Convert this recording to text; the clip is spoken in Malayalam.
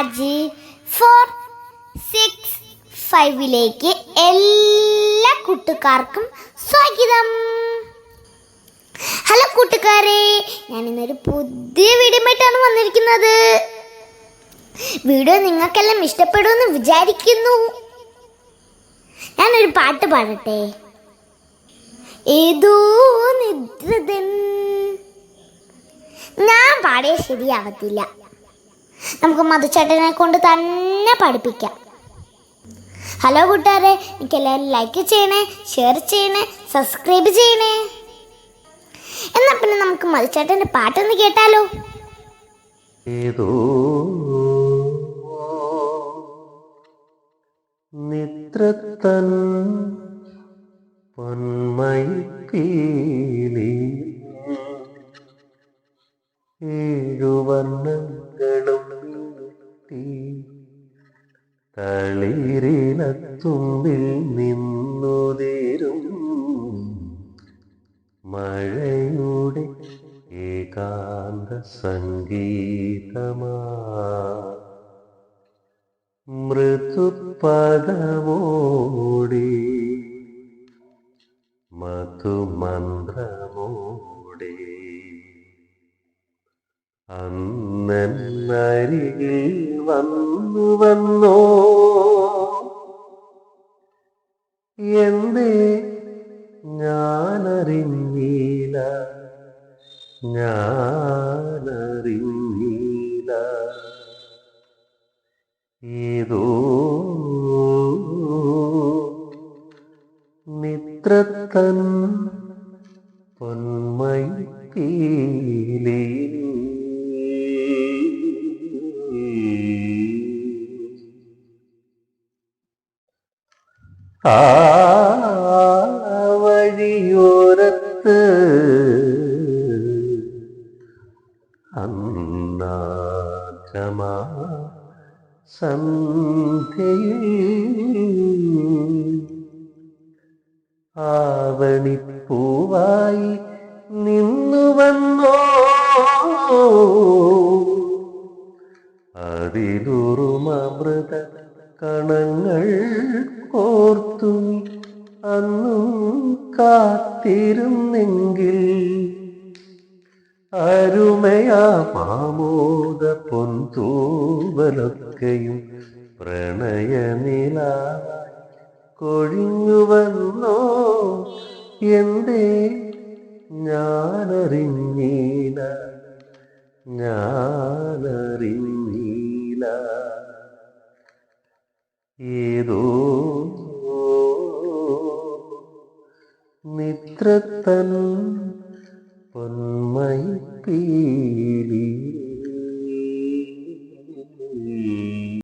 രാജ് ഫോർ സിക്സ് ഫൈവിലേക്ക് എല്ലാ കൂട്ടുകാർക്കും സ്വാഗതം. ഹലോ കൂട്ടുകാരെ ഞാൻ ഇന്നൊരു പുതിയ വീഡിയോ ആയിട്ടാണ് വന്നിരിക്കുന്നത്. വീഡിയോ നിങ്ങൾക്കെല്ലാം ഇഷ്ടപ്പെടുമെന്ന് വിചാരിക്കുന്നു. ഞാനൊരു പാട്ട് പാടട്ടെ. ഏതോ നിദ്രതൻ. ഞാൻ പാടിയ ശരിയാവത്തില്ല. നമുക്ക് മധുച്ചേട്ടനെ കൊണ്ട് തന്നെ പഠിപ്പിക്കാം. ഹലോ കൂട്ടുകാരെ എനിക്ക് എല്ലാവരും ലൈക്ക് ചെയ്യണേ ഷെയർ ചെയ്യണേ സബ്സ്ക്രൈബ് ചെയ്യണേ. എന്നാ പിന്നെ നമുക്ക് മധുച്ചേട്ടന്റെ പാട്ടൊന്ന് കേട്ടാലോ? ഏതോ ഏഴുവർണങ്ങളും നീട്ടി തളിരിനത്തുമ്പിൽ നിന്നുതേരും മഴയുടെ ഏകാന്ത സംഗീതമാ. മൃദുപദമോടി മധുമന്ത്രമോടി. അന്നരികിൽ വന്നു വന്നോ എന്തേ ഞാനറിഞ്ഞീല ഞാനറിഞ്ഞീല ഏതോ നിത്രത്തൻ പൊന്മൈ പീലി ആ വഴിയോരത്ത് പൂവായി സന്ധ്യയിൽ ആവണിപ്പൂവായി നിന്നുവന്നോ അതിലുറുമൃത കണങ്ങൾ കോർത്തു അന്നും കാത്തിരുന്നെങ്കിൽ അരുമയാ മാമോദ പൊന്തൂവലൊക്കെയും പ്രണയനില കൊഴിഞ്ഞുവന്നോ എന്തേ? ഞാനറിഞ്ഞീല ഞാനറിഞ്ഞീല ഏതോ നിത്രത്തൻ പൊന്മൈ പീലി